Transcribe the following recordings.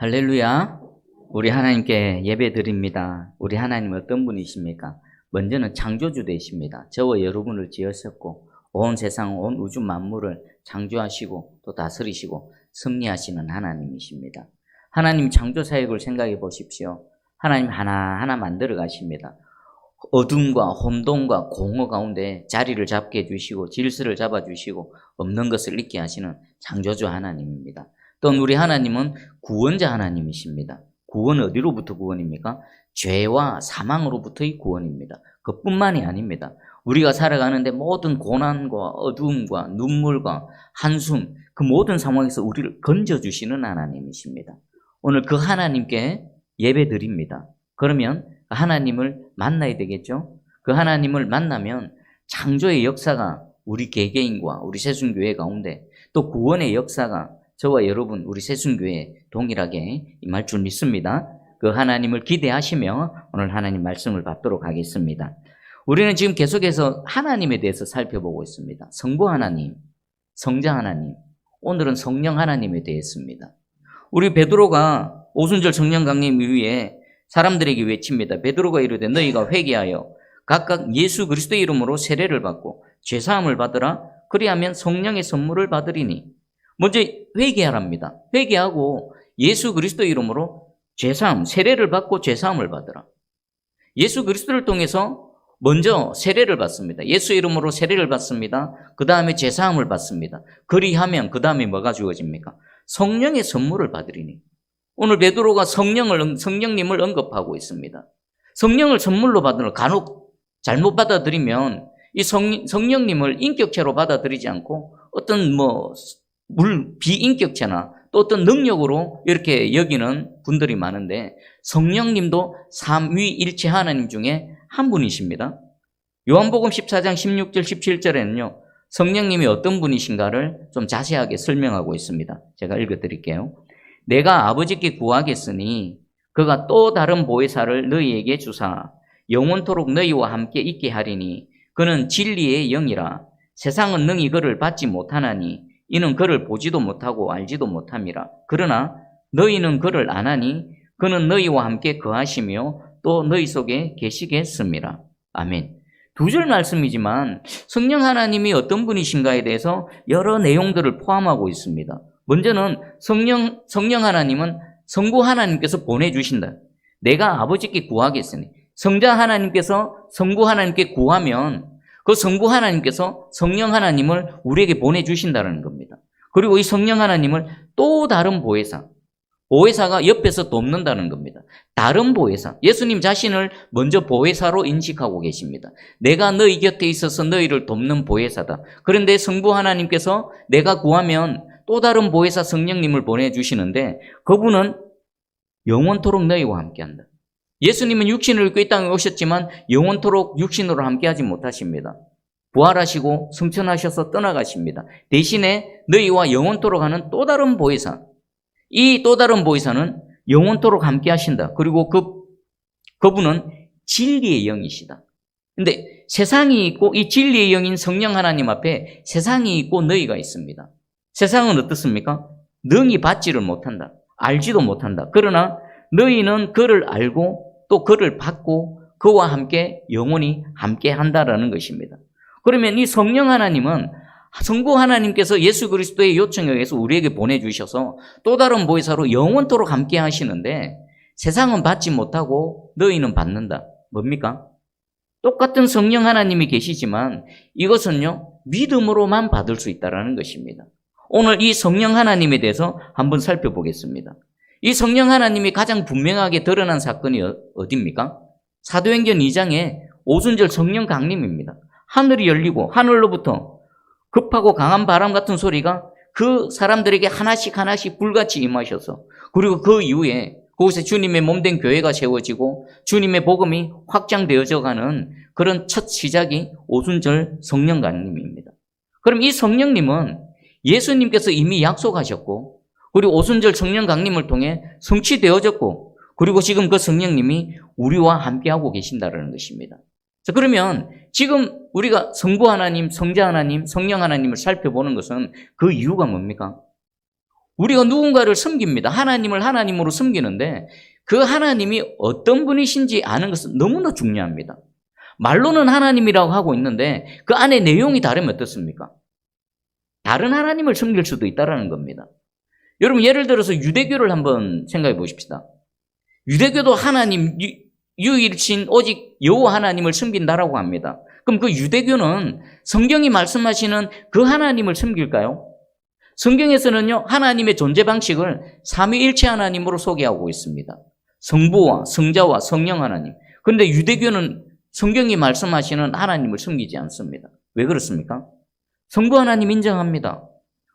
할렐루야. 우리 하나님께 예배 드립니다. 우리 하나님 어떤 분이십니까? 먼저는 창조주 되십니다. 저와 여러분을 지으셨고, 온 세상, 온 우주 만물을 창조하시고, 또 다스리시고, 섭리하시는 하나님이십니다. 하나님 창조 사역을 생각해 보십시오. 하나님 하나하나 만들어 가십니다. 어둠과 혼돈과 공허 가운데 자리를 잡게 해주시고, 질서를 잡아주시고, 없는 것을 있게 하시는 창조주 하나님입니다. 또는 우리 하나님은 구원자 하나님이십니다. 구원 어디로부터 구원입니까? 죄와 사망으로부터의 구원입니다. 그뿐만이 아닙니다. 우리가 살아가는데 모든 고난과 어두움과 눈물과 한숨 그 모든 상황에서 우리를 건져주시는 하나님이십니다. 오늘 그 하나님께 예배 드립니다. 그러면 그 하나님을 만나야 되겠죠? 그 하나님을 만나면 창조의 역사가 우리 개개인과 우리 세순교회 가운데 또 구원의 역사가 저와 여러분 우리 세순교회에 동일하게 임할 줄 믿습니다. 그 하나님을 기대하시며 오늘 하나님 말씀을 받도록 하겠습니다. 우리는 지금 계속해서 하나님에 대해서 살펴보고 있습니다. 성부 하나님, 성자 하나님, 오늘은 성령 하나님에 대해서입니다. 우리 베드로가 오순절 성령 강림 이후에 사람들에게 외칩니다. 베드로가 이르되 너희가 회개하여 각각 예수 그리스도의 이름으로 세례를 받고 죄 사함을 받으라 그리하면 성령의 선물을 받으리니 먼저 회개하랍니다. 회개하고 예수 그리스도 이름으로 죄사함, 세례를 받고 죄사함을 받으라. 예수 그리스도를 통해서 먼저 세례를 받습니다. 예수 이름으로 세례를 받습니다. 그 다음에 죄사함을 받습니다. 그리하면 그 다음에 뭐가 주어집니까? 성령의 선물을 받으리니. 오늘 베드로가 성령을 성령님을 언급하고 있습니다. 성령을 선물로 받으는 간혹 잘못 받아들이면 이 성, 성령님을 인격체로 받아들이지 않고 어떤 뭐 물 비인격체나 또 어떤 능력으로 이렇게 여기는 분들이 많은데 성령님도 삼위일체 하나님 중에 한 분이십니다. 요한복음 14장 16절 17절에는요. 성령님이 어떤 분이신가를 좀 자세하게 설명하고 있습니다. 제가 읽어 드릴게요. 내가 아버지께 구하겠으니 그가 또 다른 보혜사를 너희에게 주사 영원토록 너희와 함께 있게 하리니 그는 진리의 영이라 세상은 능히 그를 받지 못하나니 이는 그를 보지도 못하고 알지도 못함이라. 그러나 너희는 그를 아나니 그는 너희와 함께 거하시며 또 너희 속에 계시겠습니다. 아멘. 두줄 말씀이지만 성령 하나님이 어떤 분이신가에 대해서 여러 내용들을 포함하고 있습니다. 먼저는 성령, 성령 하나님은 성부 하나님께서 보내주신다. 내가 아버지께 구하겠으니. 성자 하나님께서 성부 하나님께 구하면 그 성부 하나님께서 성령 하나님을 우리에게 보내주신다는 겁니다. 그리고 이 성령 하나님을 또 다른 보혜사, 보혜사가 옆에서 돕는다는 겁니다. 다른 보혜사, 예수님 자신을 먼저 보혜사로 인식하고 계십니다. 내가 너희 곁에 있어서 너희를 돕는 보혜사다. 그런데 성부 하나님께서 내가 구하면 또 다른 보혜사 성령님을 보내주시는데 그분은 영원토록 너희와 함께한다. 예수님은 육신을 입고 이 땅에 오셨지만 영원토록 육신으로 함께하지 못하십니다. 부활하시고 승천하셔서 떠나가십니다. 대신에 너희와 영원토록 하는 또 다른 보혜사. 이 또 다른 보혜사는 영원토록 함께하신다. 그리고 그 그분은 진리의 영이시다. 근데 세상이 있고 이 진리의 영인 성령 하나님 앞에 세상이 있고 너희가 있습니다. 세상은 어떻습니까? 능히 받지를 못한다. 알지도 못한다. 그러나 너희는 그를 알고 또 그를 받고 그와 함께 영원히 함께 한다라는 것입니다. 그러면 이 성령 하나님은 성부 하나님께서 예수 그리스도의 요청에 의해서 우리에게 보내주셔서 또 다른 보혜사로 영원토록 함께 하시는데 세상은 받지 못하고 너희는 받는다. 뭡니까? 똑같은 성령 하나님이 계시지만 이것은요, 믿음으로만 받을 수 있다는 것입니다. 오늘 이 성령 하나님에 대해서 한번 살펴보겠습니다. 이 성령 하나님이 가장 분명하게 드러난 사건이 어- 어디입니까? 사도행전 2장에 오순절 성령 강림입니다. 하늘이 열리고 하늘로부터 급하고 강한 바람 같은 소리가 그 사람들에게 하나씩 하나씩 불같이 임하셔서 그리고 그 이후에 그곳에 주님의 몸된 교회가 세워지고 주님의 복음이 확장되어져 가는 그런 첫 시작이 오순절 성령 강림입니다. 그럼 이 성령님은 예수님께서 이미 약속하셨고 그리고 오순절 성령 강림을 통해 성취되어졌고 그리고 지금 그 성령님이 우리와 함께하고 계신다는 것입니다. 자, 그러면 지금 우리가 성부 하나님, 성자 하나님, 성령 하나님을 살펴보는 것은 그 이유가 뭡니까? 우리가 누군가를 섬깁니다. 하나님을 하나님으로 섬기는데 그 하나님이 어떤 분이신지 아는 것은 너무나 중요합니다. 말로는 하나님이라고 하고 있는데 그 안에 내용이 다르면 어떻습니까? 다른 하나님을 섬길 수도 있다라는 겁니다. 여러분 예를 들어서 유대교를 한번 생각해 보십시다. 유대교도 하나님 유- 유일신 오직 여호와 하나님을 섬긴다라고 합니다. 그럼 그 유대교는 성경이 말씀하시는 그 하나님을 섬길까요? 성경에서는요 하나님의 존재 방식을 삼위일체 하나님으로 소개하고 있습니다. 성부와 성자와 성령 하나님. 그런데 유대교는 성경이 말씀하시는 하나님을 섬기지 않습니다. 왜 그렇습니까? 성부 하나님 인정합니다.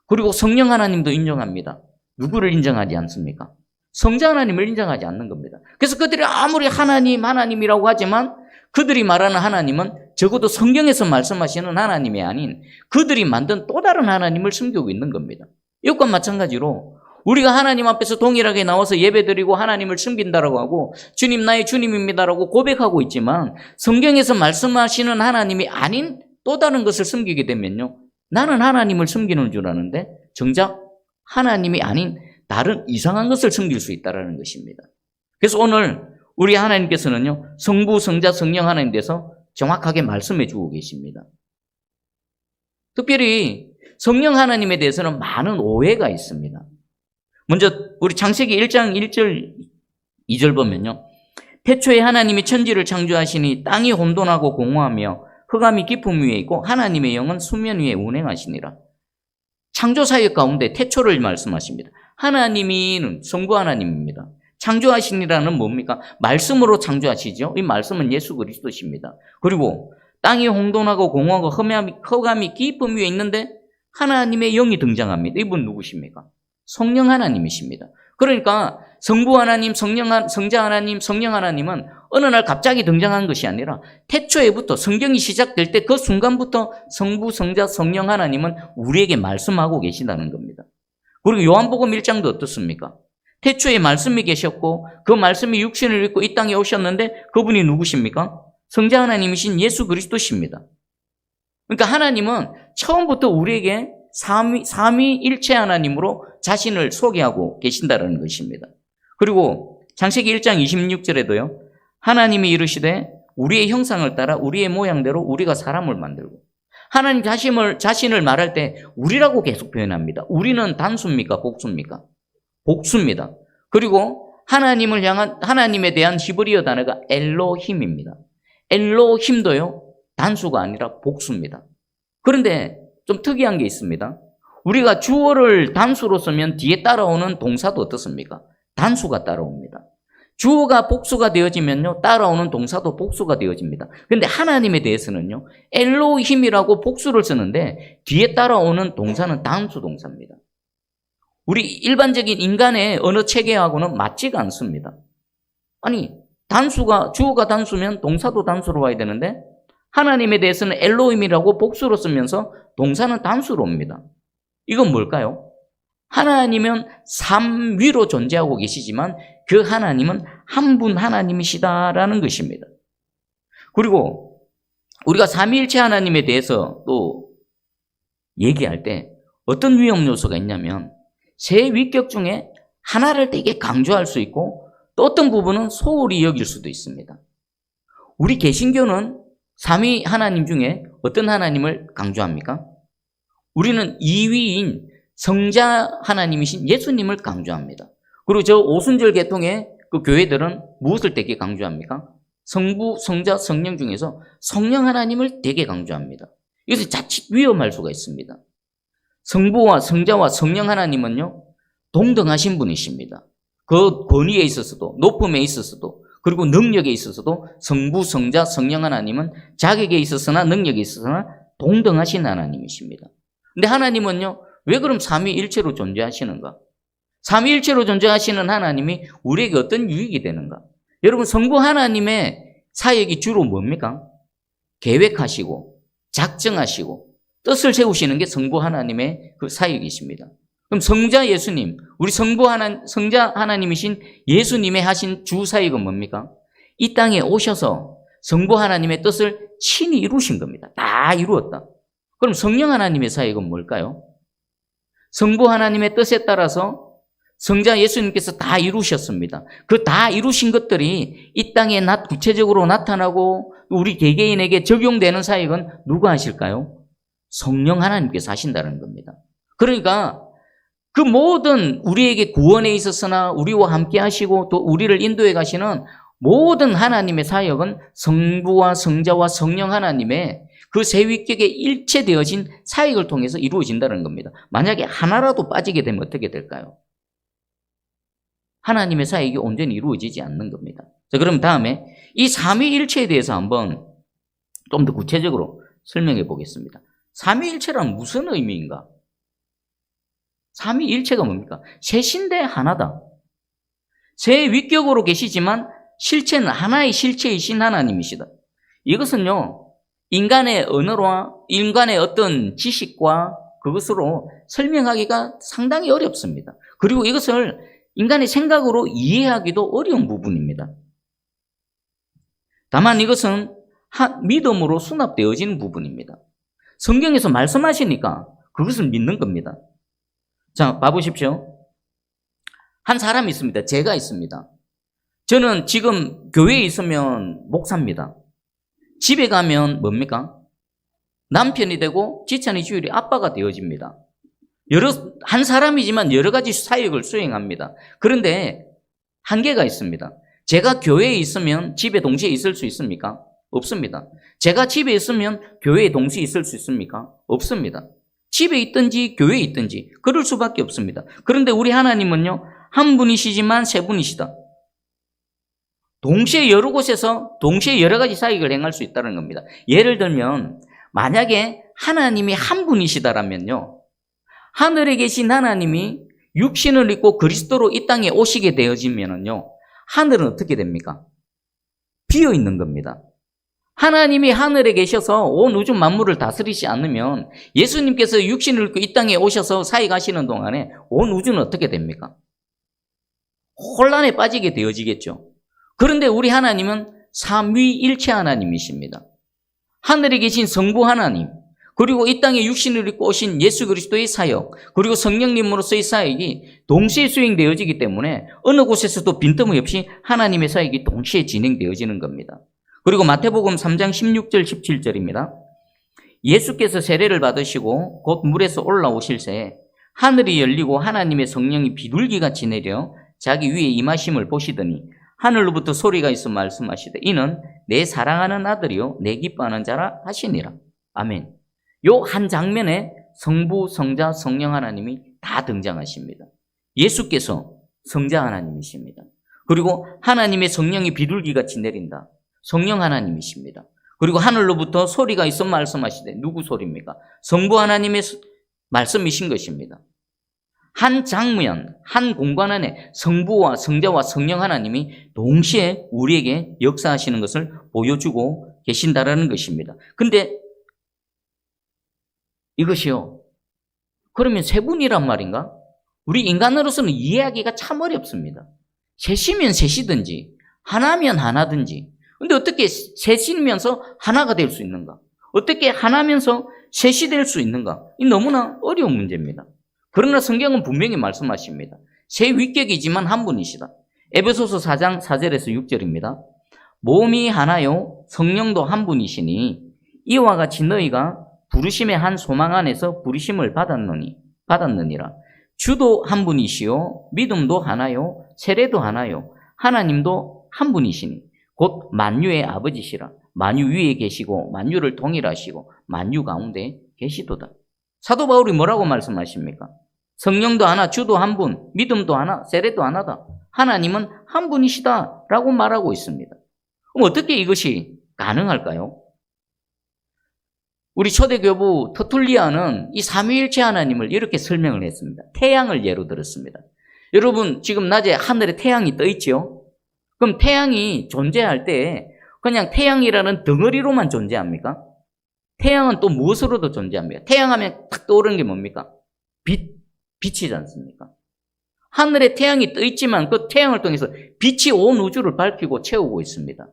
그리고 성령 하나님도 인정합니다. 누구를 인정하지 않습니까? 성자 하나님을 인정하지 않는 겁니다. 그래서 그들이 아무리 하나님, 하나님이라고 하지만 그들이 말하는 하나님은 적어도 성경에서 말씀하시는 하나님이 아닌 그들이 만든 또 다른 하나님을 섬기고 있는 겁니다. 이것과 마찬가지로 우리가 하나님 앞에서 동일하게 나와서 예배드리고 하나님을 섬긴다라고 하고 주님 나의 주님입니다라고 고백하고 있지만 성경에서 말씀하시는 하나님이 아닌 또 다른 것을 섬기게 되면요. 나는 하나님을 섬기는 줄 아는데 정작 하나님이 아닌 다른 이상한 것을 섬길 수 있다는 것입니다. 그래서 오늘 우리 하나님께서는요. 성부, 성자, 성령 하나님 대해서 정확하게 말씀해 주고 계십니다. 특별히 성령 하나님에 대해서는 많은 오해가 있습니다. 먼저 우리 창세기 1장 1절 2절 보면요. 태초에 하나님이 천지를 창조하시니 땅이 혼돈하고 공허하며 흑암이 깊음 위에 있고 하나님의 영은 수면 위에 운행하시니라. 창조 사역 가운데 태초를 말씀하십니다. 하나님이는 성부 하나님입니다. 창조하시니라는 뭡니까? 말씀으로 창조하시죠. 이 말씀은 예수 그리스도십니다. 그리고 땅이 혼돈하고 공허하고 흑암이, 흑암이 깊음 위에 있는데 하나님의 영이 등장합니다. 이분 누구십니까? 성령 하나님이십니다. 그러니까 성부 하나님, 성령 하- 성자 하나님, 성령 하나님은 어느 날 갑자기 등장한 것이 아니라 태초에부터 성경이 시작될 때 그 순간부터 성부, 성자, 성령 하나님은 우리에게 말씀하고 계시다는 겁니다. 그리고 요한복음 1장도 어떻습니까? 태초에 말씀이 계셨고 그 말씀이 육신을 입고 이 땅에 오셨는데 그분이 누구십니까? 성자 하나님이신 예수 그리스도십니다. 그러니까 하나님은 처음부터 우리에게 삼위, 삼위일체 하나님으로 자신을 소개하고 계신다는 것입니다. 그리고 창세기 1장 26절에도요. 하나님이 이르시되 우리의 형상을 따라 우리의 모양대로 우리가 사람을 만들고 하나님 자신을, 자신을 말할 때 우리라고 계속 표현합니다. 우리는 단수입니까? 복수입니까? 복수입니다. 그리고 하나님을 향한, 하나님에 대한 히브리어 단어가 엘로힘입니다. 엘로힘도요, 단수가 아니라 복수입니다. 그런데 좀 특이한 게 있습니다. 우리가 주어를 단수로 쓰면 뒤에 따라오는 동사도 어떻습니까? 단수가 따라옵니다. 주어가 복수가 되어지면요, 따라오는 동사도 복수가 되어집니다. 근데 하나님에 대해서는요, 엘로힘이라고 복수를 쓰는데 뒤에 따라오는 동사는 단수 동사입니다. 우리 일반적인 인간의 언어 체계하고는 맞지가 않습니다. 아니, 단수가, 주어가 단수면 동사도 단수로 와야 되는데, 하나님에 대해서는 엘로힘이라고 복수로 쓰면서 동사는 단수로 옵니다. 이건 뭘까요? 하나님은 삼위로 존재하고 계시지만 그 하나님은 한 분 하나님이시다라는 것입니다. 그리고 우리가 삼위일체 하나님에 대해서 또 얘기할 때 어떤 위험 요소가 있냐면 세 위격 중에 하나를 되게 강조할 수 있고 또 어떤 부분은 소홀히 여길 수도 있습니다. 우리 개신교는 삼위 하나님 중에 어떤 하나님을 강조합니까? 우리는 2위인 성자 하나님이신 예수님을 강조합니다. 그리고 저 오순절 계통의 그 교회들은 무엇을 되게 강조합니까? 성부, 성자, 성령 중에서 성령 하나님을 되게 강조합니다. 이것이 자칫 위험할 수가 있습니다. 성부와 성자와 성령 하나님은요, 동등하신 분이십니다. 그 권위에 있어서도, 높음에 있어서도, 그리고 능력에 있어서도 성부, 성자, 성령 하나님은 자격에 있어서나 능력에 있어서나 동등하신 하나님이십니다. 근데 하나님은요, 왜 그럼 삼위일체로 존재하시는가? 삼위일체로 존재하시는 하나님이 우리에게 어떤 유익이 되는가? 여러분, 성부 하나님의 사역이 주로 뭡니까? 계획하시고, 작정하시고, 뜻을 세우시는 게 성부 하나님의 그 사역이십니다. 그럼 성자 예수님, 우리 성부 하나, 성자 하나님이신 예수님의 하신 주 사역은 뭡니까? 이 땅에 오셔서 성부 하나님의 뜻을 친히 이루신 겁니다. 다 이루었다. 그럼 성령 하나님의 사역은 뭘까요? 성부 하나님의 뜻에 따라서 성자 예수님께서 다 이루셨습니다. 그 다 이루신 것들이 이 땅에 나, 구체적으로 나타나고 우리 개개인에게 적용되는 사역은 누가 하실까요? 성령 하나님께서 하신다는 겁니다. 그러니까 그 모든 우리에게 구원에 있어서나 우리와 함께 하시고 또 우리를 인도해 가시는 모든 하나님의 사역은 성부와 성자와 성령 하나님의 그 세 위격에 일체되어진 사역을 통해서 이루어진다는 겁니다. 만약에 하나라도 빠지게 되면 어떻게 될까요? 하나님의 사역이 온전히 이루어지지 않는 겁니다. 자, 그럼 다음에 이 삼위일체에 대해서 한번 좀 더 구체적으로 설명해 보겠습니다. 삼위일체란 무슨 의미인가? 삼위일체가 뭡니까? 셋인데 하나다. 세 위격으로 계시지만 실체는 하나의 실체이신 하나님이시다. 이것은요, 인간의 언어와 인간의 어떤 지식과 그것으로 설명하기가 상당히 어렵습니다. 그리고 이것을 인간의 생각으로 이해하기도 어려운 부분입니다. 다만 이것은 한- 믿음으로 수납되어지는 부분입니다. 성경에서 말씀하시니까 그것을 믿는 겁니다. 자, 봐보십시오. 한 사람이 있습니다. 제가 있습니다. 저는 지금 교회에 있으면 목사입니다. 집에 가면 뭡니까? 남편이 되고 지찬이 주일이 아빠가 되어집니다. 여러, 한 사람이지만 여러 가지 사역을 수행합니다. 그런데 한계가 있습니다. 제가 교회에 있으면 집에 동시에 있을 수 있습니까? 없습니다. 제가 집에 있으면 교회에 동시에 있을 수 있습니까? 없습니다. 집에 있든지 교회에 있든지 그럴 수밖에 없습니다. 그런데 우리 하나님은요, 한 분이시지만 세 분이시다. 동시에 여러 곳에서 동시에 여러 가지 사역을 행할 수 있다는 겁니다. 예를 들면, 만약에 하나님이 한 분이시다라면요, 하늘에 계신 하나님이 육신을 입고 그리스도로 이 땅에 오시게 되어지면은요, 하늘은 어떻게 됩니까? 비어 있는 겁니다. 하나님이 하늘에 계셔서 온 우주 만물을 다스리지 않으면 예수님께서 육신을 입고 이 땅에 오셔서 사역하시는 동안에 온 우주는 어떻게 됩니까? 혼란에 빠지게 되어지겠죠. 그런데 우리 하나님은 삼위일체 하나님이십니다. 하늘에 계신 성부 하나님, 그리고 이 땅에 육신을 입고 오신 예수 그리스도의 사역, 그리고 성령님으로서의 사역이 동시에 수행되어지기 때문에 어느 곳에서도 빈틈이 없이 하나님의 사역이 동시에 진행되어지는 겁니다. 그리고 마태복음 3장 16절 17절입니다. 예수께서 세례를 받으시고 곧 물에서 올라오실 새 하늘이 열리고 하나님의 성령이 비둘기같이 내려 자기 위에 임하심을 보시더니 하늘로부터 소리가 있어 말씀하시되 이는 내 사랑하는 아들이요 내 기뻐하는 자라 하시니라. 아멘. 요 한 장면에 성부, 성자, 성령 하나님이 다 등장하십니다. 예수께서 성자 하나님이십니다. 그리고 하나님의 성령이 비둘기같이 내린다. 성령 하나님이십니다. 그리고 하늘로부터 소리가 있어 말씀하시되 누구 소리입니까? 성부 하나님의 소- 말씀이신 것입니다. 한 장면, 한 공간 안에 성부와 성자와 성령 하나님이 동시에 우리에게 역사하시는 것을 보여주고 계신다라는 것입니다. 근데 이것이요. 그러면 세 분이란 말인가? 우리 인간으로서는 이해하기가 참 어렵습니다. 셋이면 셋이든지, 하나면 하나든지. 근데 어떻게 셋이면서 하나가 될 수 있는가? 어떻게 하나면서 셋이 될 수 있는가? 이 너무나 어려운 문제입니다. 그러나 성경은 분명히 말씀하십니다. 세 위격이지만 한 분이시다. 에베소서 4장 4절에서 6절입니다. 몸이 하나요 성령도 한 분이시니 이와 같이 너희가 부르심의 한 소망 안에서 부르심을 받았느니 받았느니라. 주도 한 분이시요 믿음도 하나요 세례도 하나요 하나님도 한 분이시니 곧 만유의 아버지시라. 만유 위에 계시고 만유를 동일하시고 만유 가운데 계시도다. 사도 바울이 뭐라고 말씀하십니까? 성령도 하나, 주도 한 분, 믿음도 하나, 세례도 하나다. 하나님은 한 분이시다라고 말하고 있습니다. 그럼 어떻게 이것이 가능할까요? 우리 초대교부 터툴리아는 이 삼위일체 하나님을 이렇게 설명을 했습니다. 태양을 예로 들었습니다. 여러분 지금 낮에 하늘에 태양이 떠 있지요? 그럼 태양이 존재할 때 그냥 태양이라는 덩어리로만 존재합니까? 태양은 또 무엇으로도 존재합니까? 태양하면 탁 떠오르는 게 뭡니까? 빛, 빛이지 않습니까? 하늘에 태양이 떠 있지만 그 태양을 통해서 빛이 온 우주를 밝히고 채우고 있습니다.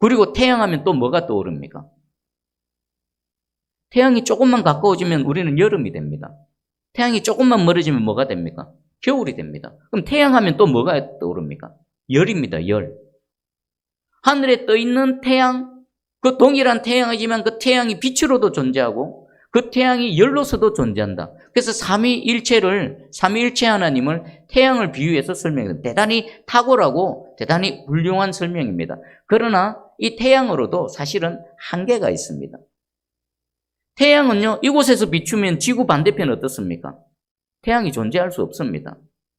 그리고 태양하면 또 뭐가 떠오릅니까? 태양이 조금만 가까워지면 우리는 여름이 됩니다. 태양이 조금만 멀어지면 뭐가 됩니까? 겨울이 됩니다. 그럼 태양 하면 또 뭐가 떠오릅니까? 열입니다, 열. 하늘에 떠 있는 태양, 그 동일한 태양이지만 그 태양이 빛으로도 존재하고 그 태양이 열로서도 존재한다. 그래서 삼위일체를 삼위일체 하나님을 태양을 비유해서 설명해요. 대단히 탁월하고 대단히 훌륭한 설명입니다. 그러나 이 태양으로도 사실은 한계가 있습니다. 태양은요, 이곳에서 비추면 지구 반대편 어떻습니까? 태양이 존재할 수 없습니다.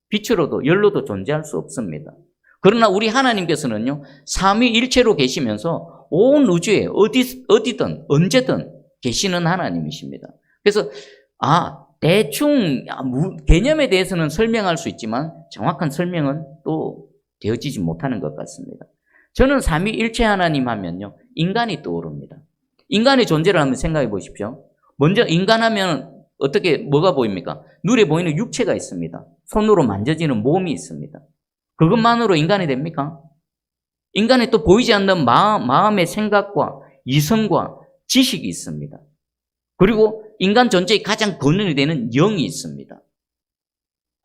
빛으로도 열로도 존재할 수 없습니다. 그러나 우리 하나님께서는요, 삼위일체로 계시면서 온 우주에 어디, 어디든 언제든 계시는 하나님이십니다. 그래서, 아, 대충 아, 무- 개념에 대해서는 설명할 수 있지만 정확한 설명은 또 되어지지 못하는 것 같습니다. 저는 삼위일체 하나님 하면요, 인간이 떠오릅니다. 인간의 존재를 한번 생각해 보십시오. 먼저 인간하면 어떻게 뭐가 보입니까? 눈에 보이는 육체가 있습니다. 손으로 만져지는 몸이 있습니다. 그것만으로 인간이 됩니까? 인간이 또 보이지 않는 마음, 마음의 생각과 이성과 지식이 있습니다. 그리고 인간 존재의 가장 근원이 되는 영이 있습니다.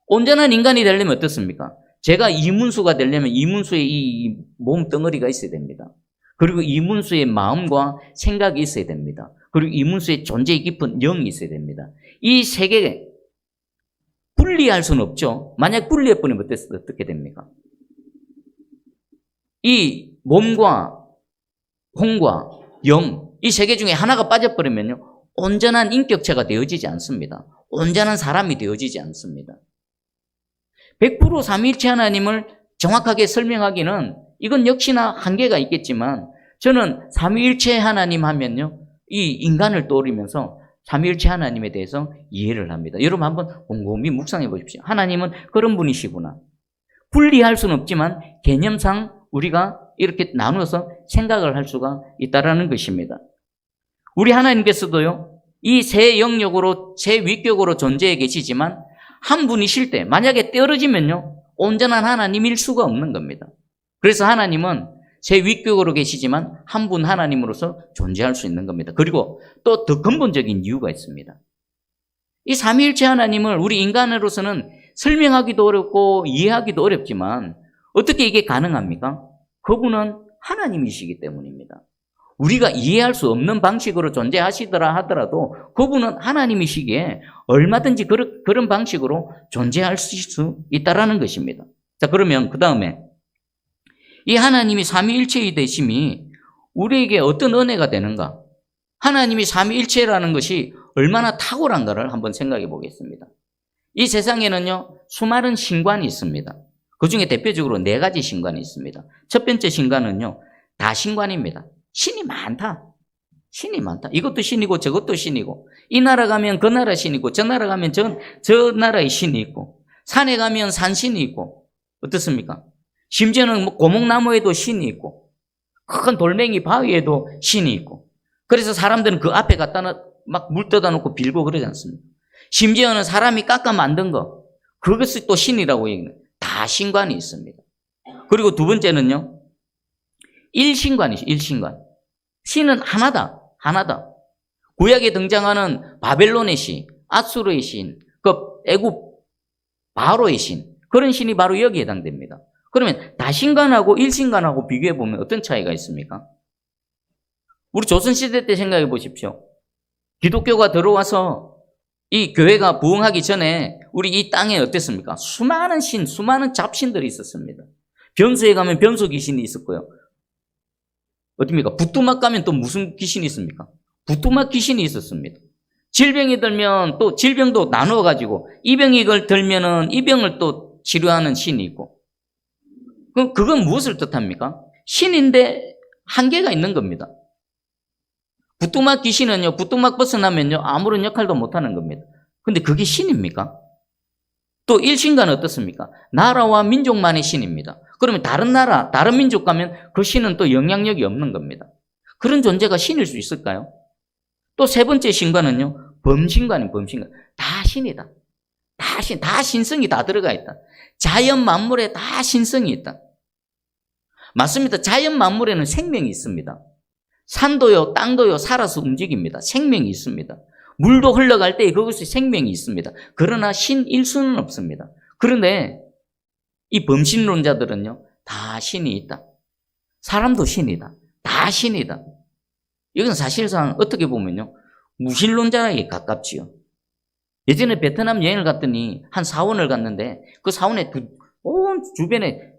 온전한 인간이 되려면 어떻습니까? 제가 이문수가 되려면 이문수의 이 몸 덩어리가 있어야 됩니다. 그리고 이문수의 마음과 생각이 있어야 됩니다. 그리고 이문수의 존재의 깊은 영이 있어야 됩니다. 이 세 개 분리할 수는 없죠. 만약 분리해버리면 어떻게 됩니까? 이 몸과 혼과 영, 이 세 개 중에 하나가 빠져버리면요. 온전한 인격체가 되어지지 않습니다. 온전한 사람이 되어지지 않습니다. 100% 삼위일체 하나님을 정확하게 설명하기는 이건 역시나 한계가 있겠지만 저는 삼위일체 하나님 하면요. 이 인간을 떠올리면서 삼위일체 하나님에 대해서 이해를 합니다. 여러분 한번 곰곰이 묵상해 보십시오. 하나님은 그런 분이시구나. 분리할 수는 없지만 개념상 우리가 이렇게 나누어서 생각을 할 수가 있다라는 것입니다. 우리 하나님께서도요, 이 세 영역으로, 세 위격으로 존재해 계시지만, 한 분이실 때, 만약에 떨어지면요, 온전한 하나님일 수가 없는 겁니다. 그래서 하나님은 세 위격으로 계시지만, 한 분 하나님으로서 존재할 수 있는 겁니다. 그리고 또 더 근본적인 이유가 있습니다. 이 삼위일체 하나님을 우리 인간으로서는 설명하기도 어렵고 이해하기도 어렵지만, 어떻게 이게 가능합니까? 그분은 하나님이시기 때문입니다. 우리가 이해할 수 없는 방식으로 존재하시더라 하더라도 그분은 하나님이시기에 얼마든지 그런, 그런 방식으로 존재할 수 있다라는 것입니다. 자, 그러면 그 다음에 이 하나님이 삼위일체의 되심이 우리에게 어떤 은혜가 되는가? 하나님이 삼위일체라는 것이 얼마나 탁월한가를 한번 생각해 보겠습니다. 이 세상에는요, 수많은 신관이 있습니다. 그 중에 대표적으로 네 가지 신관이 있습니다. 첫 번째 신관은요, 다 신관입니다. 신이 많다. 신이 많다. 이것도 신이고 저것도 신이고 이 나라 가면 그 나라 신이고 저 나라 가면 저, 저 나라의 신이 있고 산에 가면 산신이 있고 어떻습니까? 심지어는 뭐 고목나무에도 신이 있고 큰 돌멩이 바위에도 신이 있고 그래서 사람들은 그 앞에 갖다 막 물 떠다 놓고 빌고 그러지 않습니까? 심지어는 사람이 깎아 만든 거 그것이 또 신이라고 얘기해요. 다 신관이 있습니다. 그리고 두 번째는요. 일신관이죠. 일신관. 신은 하나다. 하나다. 구약에 등장하는 바벨론의 신, 아수르의 신, 그 애굽 바로의 신 그런 신이 바로 여기에 해당됩니다. 그러면 다신관하고 일신관하고 비교해 보면 어떤 차이가 있습니까? 우리 조선시대 때 생각해 보십시오. 기독교가 들어와서 이 교회가 부흥하기 전에 우리 이 땅에 어땠습니까? 수많은 신, 수많은 잡신들이 있었습니다. 변수에 가면 변수 귀신이 있었고요. 어떻습니까? 부뚜막 가면 또 무슨 귀신이 있습니까? 부뚜막 귀신이 있었습니다. 질병이 들면 또 질병도 나누어 가지고 이 병이 이걸 들면은 이 병을 또 치료하는 신이 있고. 그럼 그건 무엇을 뜻합니까? 신인데 한계가 있는 겁니다. 부뚜막 귀신은요, 부뚜막 벗어나면요, 아무런 역할도 못 하는 겁니다. 근데 그게 신입니까? 또 일신과는 어떻습니까? 나라와 민족만의 신입니다. 그러면 다른 나라, 다른 민족 가면 그 신은 또 영향력이 없는 겁니다. 그런 존재가 신일 수 있을까요? 또 세 번째 신과는요, 범신과는 범신과. 다 신이다. 다 신, 다 신성이 다 들어가 있다. 자연 만물에 다 신성이 있다. 맞습니다. 자연 만물에는 생명이 있습니다. 산도요, 땅도요, 살아서 움직입니다. 생명이 있습니다. 물도 흘러갈 때 그것이 생명이 있습니다. 그러나 신일 수는 없습니다. 그런데 이 범신론자들은요, 다 신이 있다. 사람도 신이다. 다 신이다. 이건 사실상 어떻게 보면요, 무신론자에 가깝지요. 예전에 베트남 여행을 갔더니 한 사원을 갔는데 그 사원에 두, 온 주변에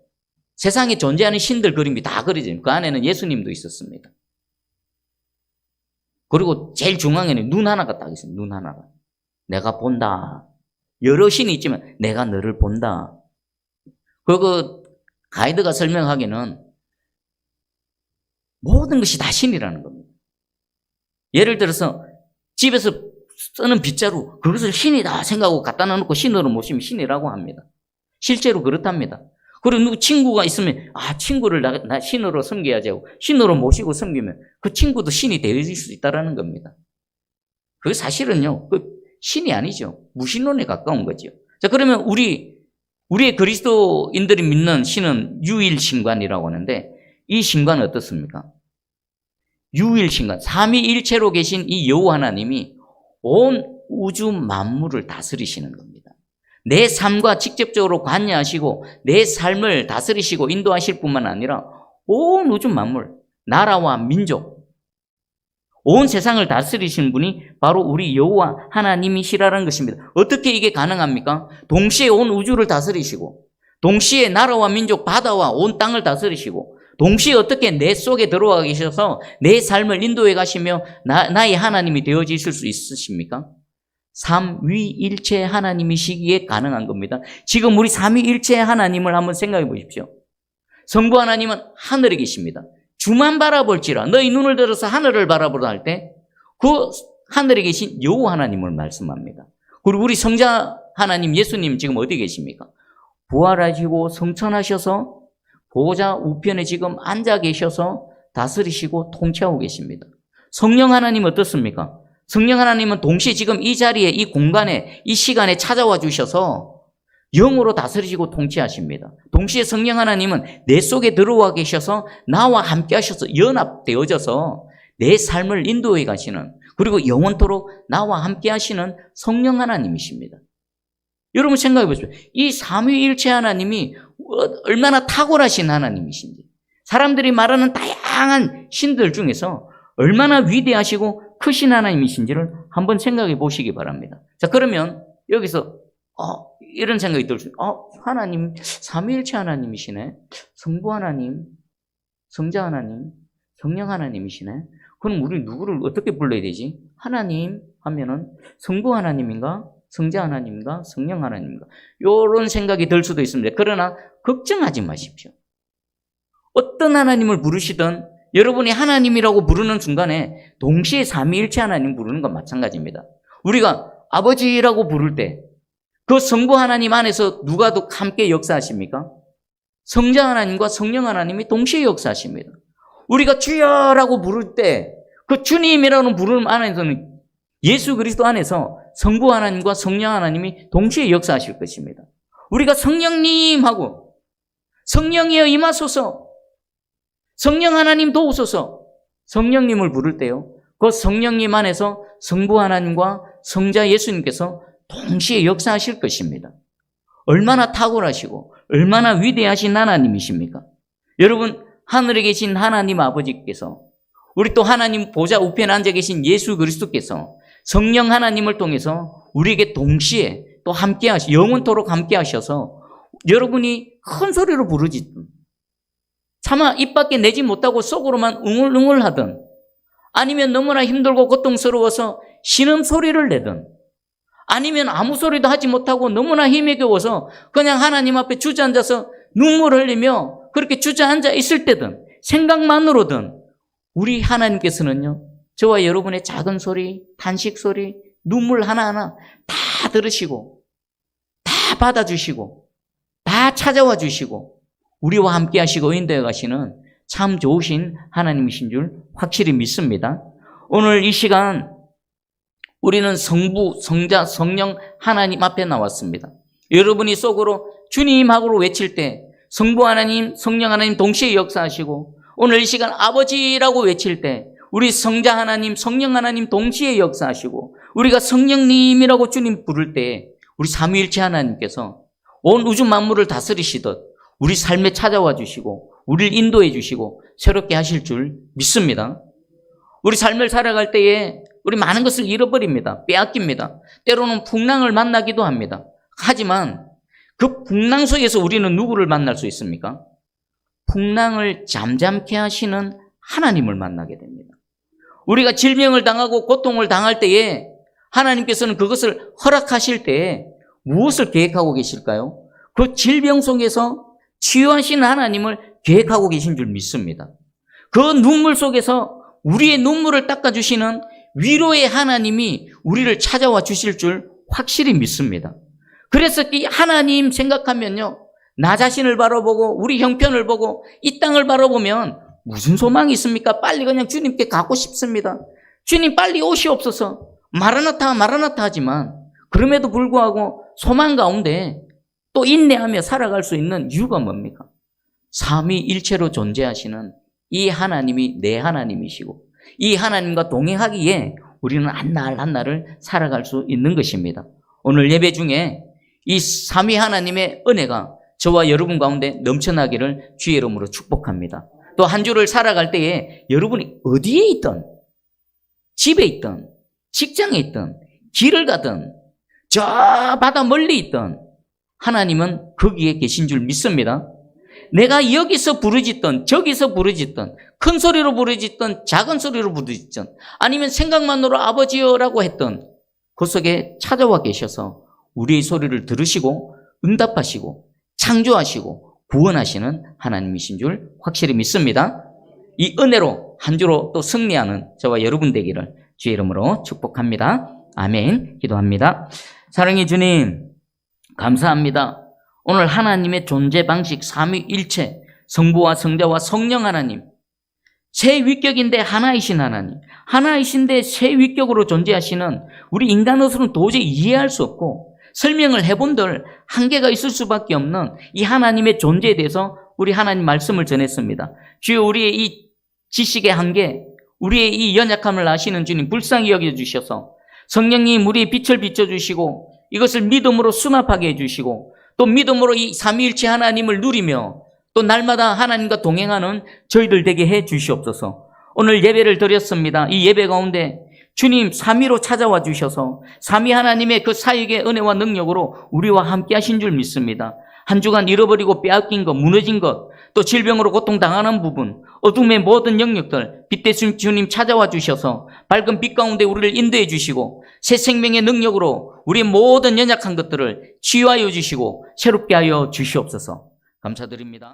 세상에 존재하는 신들 그림이 다 그려져요. 그 안에는 예수님도 있었습니다. 그리고 제일 중앙에는 눈 하나가 딱 있어요. 눈 하나가. 내가 본다. 여러 신이 있지만 내가 너를 본다. 그리고 가이드가 설명하기는 모든 것이 다 신이라는 겁니다. 예를 들어서 집에서 쓰는 빗자루 그것을 신이다 생각하고 갖다 놓고 신으로 모시면 신이라고 합니다. 실제로 그렇답니다. 그리고 누구 친구가 있으면 아 친구를 나, 나 신으로 섬겨야지 하고 신으로 모시고 섬기면 그 친구도 신이 되어질 수 있다라는 겁니다. 그 사실은요 그 신이 아니죠 무신론에 가까운 거죠. 자 그러면 우리 우리의 그리스도인들이 믿는 신은 유일 신관이라고 하는데 이 신관은 어떻습니까? 유일 신관 삼위일체로 계신 이 여호와 하나님이 온 우주 만물을 다스리시는 겁니다. 내 삶과 직접적으로 관여하시고 내 삶을 다스리시고 인도하실 뿐만 아니라 온 우주 만물, 나라와 민족, 온 세상을 다스리시는 분이 바로 우리 여호와 하나님이시라는 것입니다. 어떻게 이게 가능합니까? 동시에 온 우주를 다스리시고 동시에 나라와 민족, 바다와 온 땅을 다스리시고 동시에 어떻게 내 속에 들어와 계셔서 내 삶을 인도해 가시며 나, 나의 하나님이 되어지실 수 있으십니까? 삼위일체 하나님이시기에 가능한 겁니다. 지금 우리 삼위일체 하나님을 한번 생각해 보십시오. 성부 하나님은 하늘에 계십니다. 주만 바라볼지라 너희 눈을 들어서 하늘을 바라보라 할 때 그 하늘에 계신 여호와 하나님을 말씀합니다. 그리고 우리 성자 하나님 예수님 지금 어디 계십니까? 부활하시고 성천하셔서 보호자 우편에 지금 앉아 계셔서 다스리시고 통치하고 계십니다. 성령 하나님 어떻습니까? 성령 하나님은 동시에 지금 이 자리에, 이 공간에, 이 시간에 찾아와 주셔서 영으로 다스리시고 통치하십니다. 동시에 성령 하나님은 내 속에 들어와 계셔서 나와 함께 하셔서 연합되어져서 내 삶을 인도해 가시는 그리고 영원토록 나와 함께 하시는 성령 하나님이십니다. 여러분 생각해 보십시오. 이 삼위일체 하나님이 얼마나 탁월하신 하나님이신지. 사람들이 말하는 다양한 신들 중에서 얼마나 위대하시고 크신 하나님이신지를 한번 생각해 보시기 바랍니다. 자, 그러면 여기서 어, 이런 생각이 들 수, 어, 하나님, 삼위일체 하나님이시네. 성부 하나님, 성자 하나님, 성령 하나님이시네. 그럼 우리 누구를 어떻게 불러야 되지? 하나님 하면은 성부 하나님인가? 성자 하나님인가? 성령 하나님인가? 요런 생각이 들 수도 있습니다. 그러나 걱정하지 마십시오. 어떤 하나님을 부르시든 여러분이 하나님이라고 부르는 순간에 동시에 삼위일체 하나님 부르는 건 마찬가지입니다. 우리가 아버지라고 부를 때 그 성부 하나님 안에서 누가 더 함께 역사하십니까? 성자 하나님과 성령 하나님이 동시에 역사하십니다. 우리가 주여라고 부를 때 그 주님이라는 부름 안에서는 예수 그리스도 안에서 성부 하나님과 성령 하나님이 동시에 역사하실 것입니다. 우리가 성령님하고 성령이여 임하소서 성령 하나님 도우소서 성령님을 부를 때요. 그 성령님 안에서 성부 하나님과 성자 예수님께서 동시에 역사하실 것입니다. 얼마나 탁월하시고 얼마나 위대하신 하나님이십니까? 여러분 하늘에 계신 하나님 아버지께서 우리 또 하나님 보좌 우편에 앉아 계신 예수 그리스도께서 성령 하나님을 통해서 우리에게 동시에 또 함께 하시 영원토록 함께 하셔서 여러분이 큰 소리로 부르짖든 차마 입 밖에 내지 못하고 속으로만 웅얼웅얼 하든 아니면 너무나 힘들고 고통스러워서 신음 소리를 내든 아니면 아무 소리도 하지 못하고 너무나 힘에 겨워서 그냥 하나님 앞에 주저앉아서 눈물 흘리며 그렇게 주저앉아 있을 때든 생각만으로든 우리 하나님께서는요 저와 여러분의 작은 소리, 탄식 소리, 눈물 하나하나 다 들으시고 다 받아주시고 다 찾아와 주시고 우리와 함께 하시고 인도해 가시는 참 좋으신 하나님이신 줄 확실히 믿습니다. 오늘 이 시간 우리는 성부, 성자, 성령 하나님 앞에 나왔습니다. 여러분이 속으로 주님하고 외칠 때 성부 하나님, 성령 하나님 동시에 역사하시고 오늘 이 시간 아버지라고 외칠 때 우리 성자 하나님, 성령 하나님 동시에 역사하시고 우리가 성령님이라고 주님 부를 때 우리 삼위일체 하나님께서 온 우주 만물을 다스리시듯 우리 삶에 찾아와 주시고 우리를 인도해 주시고 새롭게 하실 줄 믿습니다. 우리 삶을 살아갈 때에 우리 많은 것을 잃어버립니다. 빼앗깁니다. 때로는 풍랑을 만나기도 합니다. 하지만 그 풍랑 속에서 우리는 누구를 만날 수 있습니까? 풍랑을 잠잠케 하시는 하나님을 만나게 됩니다. 우리가 질병을 당하고 고통을 당할 때에 하나님께서는 그것을 허락하실 때에 무엇을 계획하고 계실까요? 그 질병 속에서 치유하시는 하나님을 계획하고 계신 줄 믿습니다. 그 눈물 속에서 우리의 눈물을 닦아주시는 위로의 하나님이 우리를 찾아와 주실 줄 확실히 믿습니다. 그래서 이 하나님 생각하면요. 나 자신을 바라보고 우리 형편을 보고 이 땅을 바라보면 무슨 소망이 있습니까? 빨리 그냥 주님께 가고 싶습니다. 주님 빨리 오시옵소서. 마라나타 마라나타 하지만 그럼에도 불구하고 소망 가운데 또 인내하며 살아갈 수 있는 이유가 뭡니까? 삼위일체로 존재하시는 이 하나님이 내 하나님이시고 이 하나님과 동행하기에 우리는 한 날 한날을 살아갈 수 있는 것입니다. 오늘 예배 중에 이 삼위 하나님의 은혜가 저와 여러분 가운데 넘쳐나기를 주의 이름으로 축복합니다. 또 한 주를 살아갈 때에 여러분이 어디에 있든 집에 있든 직장에 있든 길을 가든 저 바다 멀리 있든 하나님은 거기에 계신 줄 믿습니다. 내가 여기서 부르짖던 저기서 부르짖던 큰 소리로 부르짖던 작은 소리로 부르짖던 아니면 생각만으로 아버지여라고 했던 그 속에 찾아와 계셔서 우리의 소리를 들으시고 응답하시고 창조하시고 구원하시는 하나님이신 줄 확실히 믿습니다. 이 은혜로 한 주로 또 승리하는 저와 여러분 되기를 주의 이름으로 축복합니다. 아멘. 기도합니다. 사랑의 주님, 감사합니다. 오늘 하나님의 존재 방식 삼위일체 성부와 성자와 성령 하나님 새 위격인데 하나이신 하나님 하나이신데 새 위격으로 존재하시는 우리 인간으로서는 도저히 이해할 수 없고 설명을 해본들 한계가 있을 수밖에 없는 이 하나님의 존재에 대해서 우리 하나님 말씀을 전했습니다. 주여 우리의 이 지식의 한계 우리의 이 연약함을 아시는 주님 불쌍히 여겨주셔서 성령님 우리의 빛을 비춰주시고 이것을 믿음으로 수납하게 해주시고 또 믿음으로 이 삼위일체 하나님을 누리며 또 날마다 하나님과 동행하는 저희들 되게 해 주시옵소서. 오늘 예배를 드렸습니다. 이 예배 가운데 주님 삼위로 찾아와 주셔서 삼위 하나님의 그 사역의 은혜와 능력으로 우리와 함께 하신 줄 믿습니다. 한 주간 잃어버리고 빼앗긴 것, 무너진 것, 또 질병으로 고통당하는 부분, 어둠의 모든 영역들, 빛 대신 주님 찾아와 주셔서 밝은 빛 가운데 우리를 인도해 주시고 새 생명의 능력으로 우리 모든 연약한 것들을 치유하여 주시고 새롭게 하여 주시옵소서. 감사드립니다.